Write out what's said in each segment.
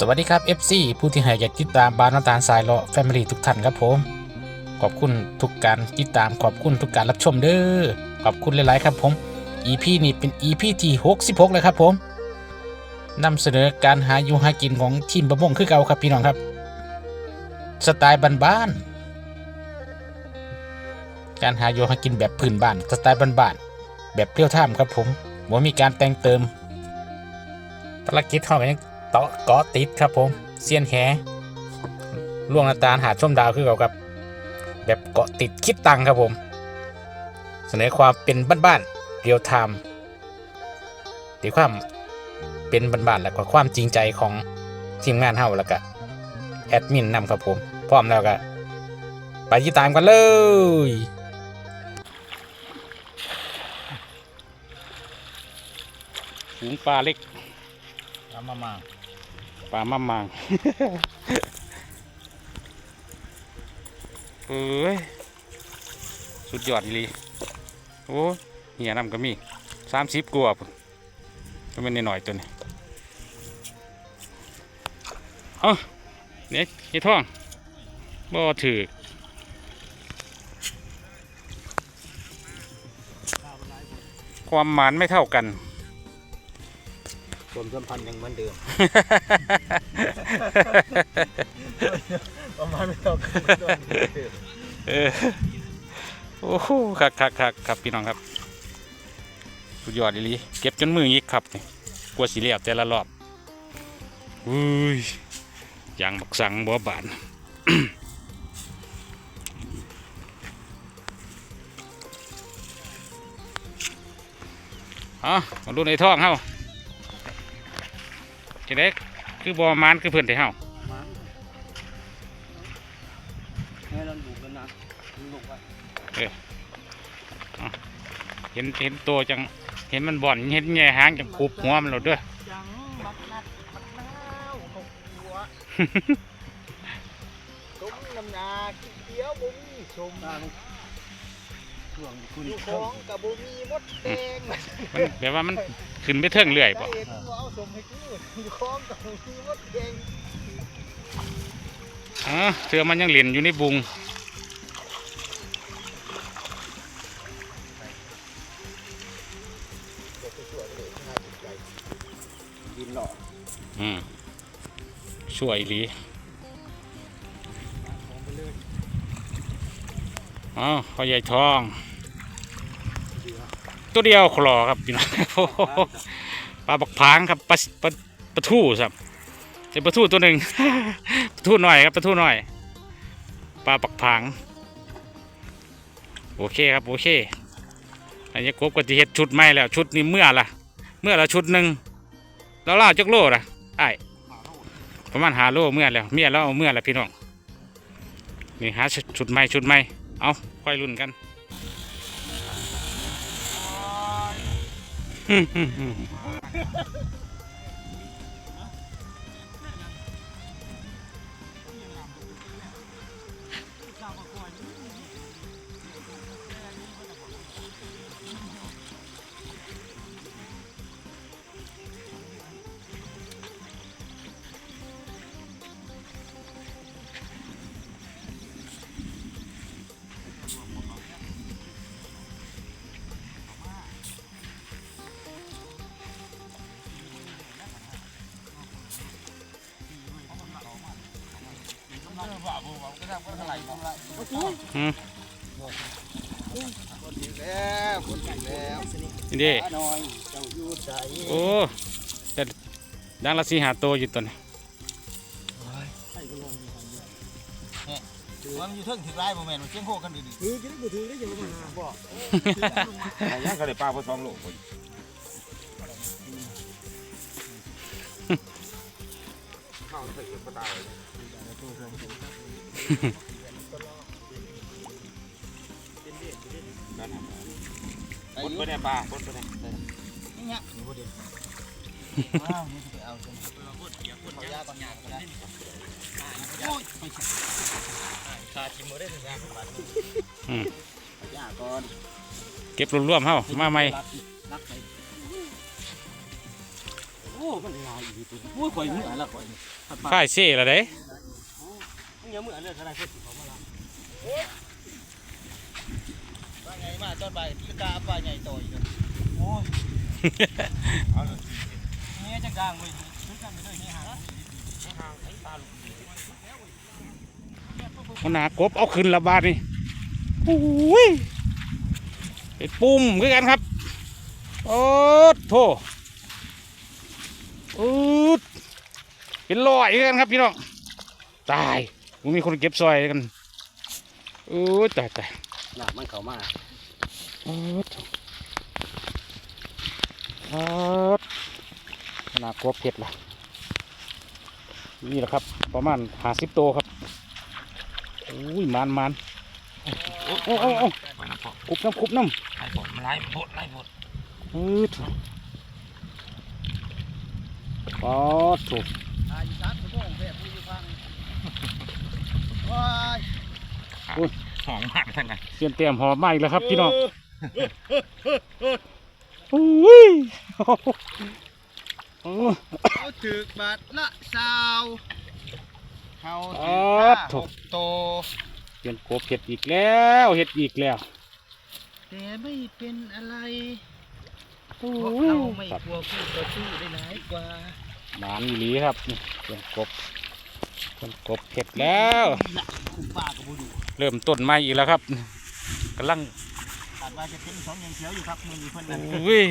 สวัสดีครับ FC ผู้ที่ให้อยากติดตามบานน้ำตาลสายเลาะแฟมิลี่ทุกท่านครับผม ขอบคุณทุกการติดตามขอบคุณทุกการรับชมเด้อขอบคุณหลาย ๆ ครับผม EP นี้เป็น EP ที่66เลยครับผมนำเสนอการหาอยู่หากินของทีมประมงคือเก่าครับพี่น้องครับ สไตล์บ้านๆการหาอยู่หากินแบบพื้นบ้านสไตล์บ้านๆแบบเปรี้ยวท่ามครับผมว่ามีการแต่งเติมภารกิจเท่ากันยัง เตาะเกาะติดครับผมเซียนแหล่วงนาตาลหาดส้มดาวคือเก่าครับ แบบเกาะติดคิดตังค์ครับผม เสนอความเป็นบ้านๆเรียลไทม์ตีความเป็นบ้านๆแล้วก็ความจริงใจของทีมงานเฮาแล้วก็แอดมินนำครับผม พร้อมแล้วก็ไปติดตามกันเลยฝูงปลาเล็ก ทำมามาปลามะมางเอ้ย สุดยอดอีหลีโอ้เหียนำก็มีสามสิบกว่าพุ่นก็เป็นหน่อยๆตัวนี้เอาเนี่ยไอ้ท่องบ่ถือความหมานไม่เท่ากัน ความสัมพันธ์ยังเหมือนเดิม ประมาณไม่ต้องเหมือนเดิมเอโอ้โหครับครับครับครับพี่น้องครับ สุดยอดอีลีเก็บจนมือยิกครับนี่กลัวสีเหลียบแต่ละรอบอุ้ยยางบักสังบัวบานเอมาดูในท้องเฮา ทีเด็กคือบัวมานคือเพื่อนที่เฮาให้เราดูกันนะลูกว่าเห็นเห็นตัวจัง เห็นมันบ่อนเห็นแง่หางจังคุบหัวมันเราด้วยจังบักนัดบักนาวของหัวต้มน้ำยาเขียวบุ้มีชม ช่วงคุณอยู่ของกับบุมีมดแดงมันแบบว่ามันขึ้นไปเทิงเรื่อยถ้าป่ะเห็นว่าเอาสมให้กูอยู่ของกับบุมีมดแดงอ๋อเสือมันยังเหรียญอยู่ในบุงดินหล่ออืมช่วยอีหลีอ๋อพ่อใหญ่ทอง ตัวเดียวคลอครับพี่น้องปลาบักพางครับปลาปลาปลาทูครับเป็นปลาทูตัวหนึ่งปลาทูหน่อยครับปลาทูหน่อยปลาบักพางโอเคครับโอเคอันนี้กบก็จะเฮ็ดชุดใหม่แล้วชุดนี้เมื่อละเมื่อละชุดหนึ่งแล้วล่าจักโลละไอ้ประมาณหาโลเมื่อแล้วเมียเราเอาเมื่อแล้วพี่น้องนี่หาชุดใหม่ชุดใหม่เอาค่อยรุ่นกัน Hehehehe อืมนี่ดิโอ้แต่ดังละสีหาโตอยู่ตัวนี้ถือว่ามันอยู่เทิงถือไรโมเมนต์มันเชี่ยงโคกันดีๆถือจะได้บ่ถือได้ยังบ่มาบอกยังก็ได้ปลาพอสองโลคนข้าวใส่ปลาตาย ปนไปได้ปลาปนไปได้นี่เงี้ยนี่บ่ดีว้าวนี่จะไปเอาจังขอยาก่อนหยาก็ได้โอ้ยขาดทิมบ่ได้ถึงยาของมันอืมยาก่อนเก็บรวมๆเฮามาใหม่รักไปโอ้มันลายอีกตัวโอ้ยข่อยมือละข่อยฝ่ายเซ่ละเด้ มึงอย่ามือนเลือดอะไรเพิ่นเขามาละว่าไงมาตอนบ่ายตีกาปลาใหญ่ต่อยกันโอ้ยเอาเลยเนี่ยจังกลางเว้ยชุดกันไปด้วยนี่ยหางไมันหนากบเอาขึ้นละบาทนี่โอ้ยเป็นปุ่มคือกันครับ โอ้โถอืดเป็นลอยคือกันครับพี่น้อง ตาย มันมีคนเก็บซอยกันโอ้ยตายตายหนามันเข้ามาโอ้ยโอ้ยขนาดกบเผ็ดล่ะนี่แหละครับ ประมาณห้าสิบโตวครับอุ้ยมันมันโอ้โอ้โอ้โอ้ไปนะพ่อคุบน้ำคุบน้ไล่บดมันไล่บดไล่บดำอืดปอดถูก อายุสามสิบโมงแบบผู้อยู่ฟัง ว้ายหอมมากทั้งนั้นเสียนเตรียมหอมมาอีกแล้วครับพี่น้องอุ้ยโอ้โอ้เขาถึกบาทละสาวเขาอ๋ถึอกถูกโตเสียนกบเห็ดอีกแล้วเห็ดอีกแล้วแต่ไม่เป็นอะไรโอ้เพราะยเราไม่ครับกลัวคู่ต่อสู้ได้หลายกว่า หมานอีหลีครับนี่เสียนกบ เสียนกบเห็ดแล้วละคุณป้ากับบุดูเริ่มต้นใหม่อีกแล้วครับกำลังคาดว่าจะเป็นสองยังเขียวอยู่ครับมืออยู่เพิ่นนั่นอุ้ย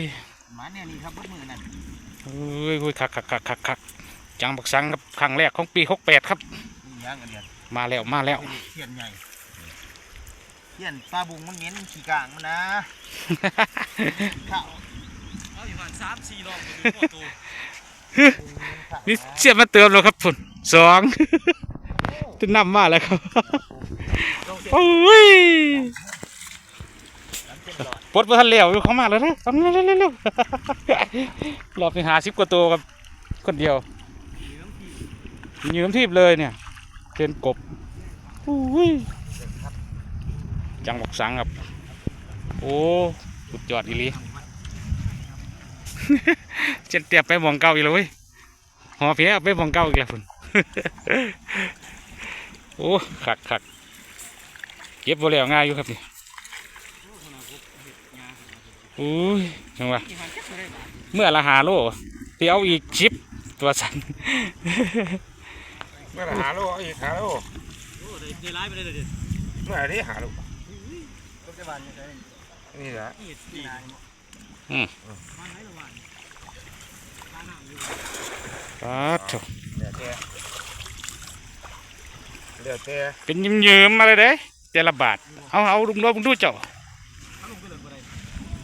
หมาเนี่ยนี่ครับเบดมือนั่นอุ้ยอุ้ยคักคักคักคักคักจังบักสังครับครั้งแรกของปีหกแปดครับนี่ย่างกันเนี่ยมาแล้วมาแล้วเทียนใหญ่เทียนปลาบุงมันเหม็นขี้กลางมันนะข้าวเอาอยู่ประมาณสามสี่รอบมันมีตัว นี่เสียมาเติมแล้วครับพุ่นสองจะนำมาแล้วครับโอ้ยปลดมาทันเหลวอยู่เข้ามาแล้วนะทำเร็วเร็วเร็วเร็วรอบนี้หาสิบกว่าตัวครับคนเดียวยืมทีบเลยเนี่ยเป็นกบอุ้ยจังบอกสังครับ โอ้ สุดยอดอีลี เจ็ดเตียบไปหมองเก่าอีกแล้วเว้ยหอเพียไปหมองเก่าอีกแล้วพุ่นโอ้ขักขักเก็บบ่แล้วง่ายอยู่ครับนี่อุ้ยจังหวะเมื่อละหาโลเตียวอีกชิปตัวสันเมื่อไหร่หาลูกเอาอีกหาลูกโอ้ได้ได้ร้ายไปเลยเด็ดเมื่อไหร่ที่หาลูกก็จะบานยังไงนี่แหละนี่ดีนาย อืมมาไหนละวันตาหน้าอยู่ปัดโถเดี๋ยวเจ๊เดี๋ยวเจ๊เป็นยิ้มยิ้มๆมาเลยเด้แต่ละบาท เอาเอาลุงโดมึงดูเจ้าถ้าลงไปเลยบ่ได้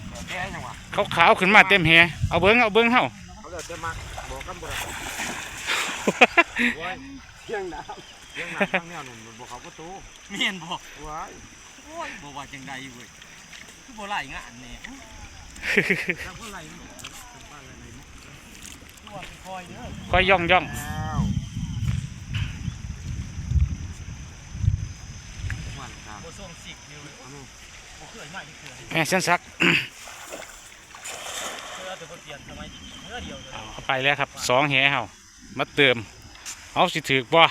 เดี๋ยวเจ๊ยังวะขาวขาวๆขึ้นมาเต็มแหเอาเบิ้งเอาเบิ้งเฮา เขาเดี๋ยวเจ๊มาบอกกันบ่ได้ว้ายเที่ยงดาวเรื่องหนักทั้งแนวหนุ่มบอกเขาประตูเมียนบอกว้ายโอ้ยบอกว่าจังใดเว้ยคือบ่ไล่งานเนี่ย แล้วก็ไล่มันออกเป็นบ้านอะไรเนี่ยตัวคอยเด้อค่อยย่องย่องแล้ววันครับบ่ส่งสิกอยู่บ่เคยมาที่เขื่อนแม่เส้นซักเพื่อแต่บ่เปลี่ยนทำไมเมื่อเดียวเลย เอาไปแล้วครับสองแหเฮามาเติมเอาสิถือบ่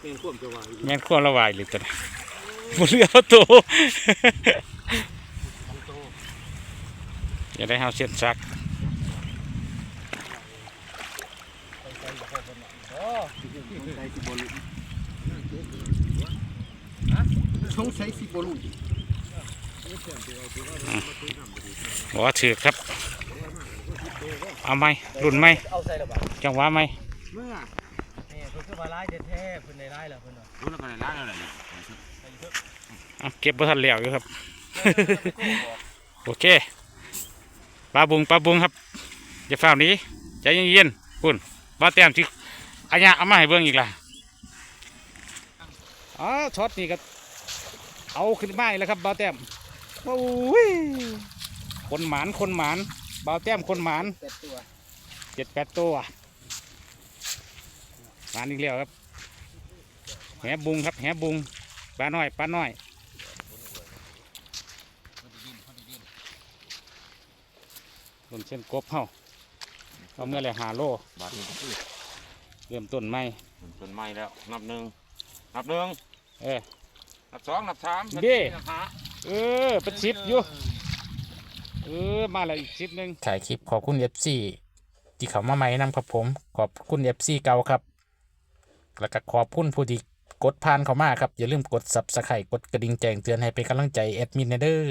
เป็นควบจะว่าแม่นขั้วละวายเลยตัวนี้ บ่เหลือเอาตัวอย่าได้เฮาเส้นซักสงสัยสิบ่รู้บอกว่าถือครับ เอาไหมรุ่นไหมเอาใส่ละบาดจังหวะไหมเมื่อนี่เพิ่นคือว่าร้ายแท้ๆเพิ่นได้ร้ายแล้วเพิ่นว่ารู้แล้วก็ได้ล้างแล้วแหละไป เถอะเอาเก็บบ่ทันแล้วอยู่ครับ โอเคปลาบุงปลาบุงครับอย่าเฝ้าวหนี้ใจเย็นๆคุณบ่แต้มที่อันยะเอามาให้เบิ่งอีกล่ะอ๋อช็อตนี้ก็เอาขึ้นมาอีกแล้วครับบ่าวแต้มโอ้ยคนหมานคนหมานบ่าวแต้มคนหมานเป็ดตัวเจ็ดแปดตัวหมานอีกแล้วครับแหบุงครับแหบุง ปลาน้อยปลาน้อยบนเส้นกบเฮาเอาเมื่อไรหาโลบาทนี้ก็คือเริ่มต้นใหม่มันต้นไม้แล้วนับหนึ่งนับหนึ่งเออนับสองนับสามเด้นับห้าเออเป็นสิบอยู่เออมาแล้วอีกสิบหนึ่งถ่ายคลิปขอบคุณเอฟซีที่เขามาใหม่นำครับผม ขอบคุณเอฟซีเก่าครับ แล้วก็ขอบคุณผู้ที่ กดผ่านเขามาครับ อย่าลืมกดซับสไครต์กดกระดิ่งแจ้งเตือนให้เป็นกำลังใจแอดมินเด้อ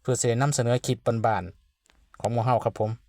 เพื่อเสนำเสนอคลิปบานๆของโมูเฮาครับผม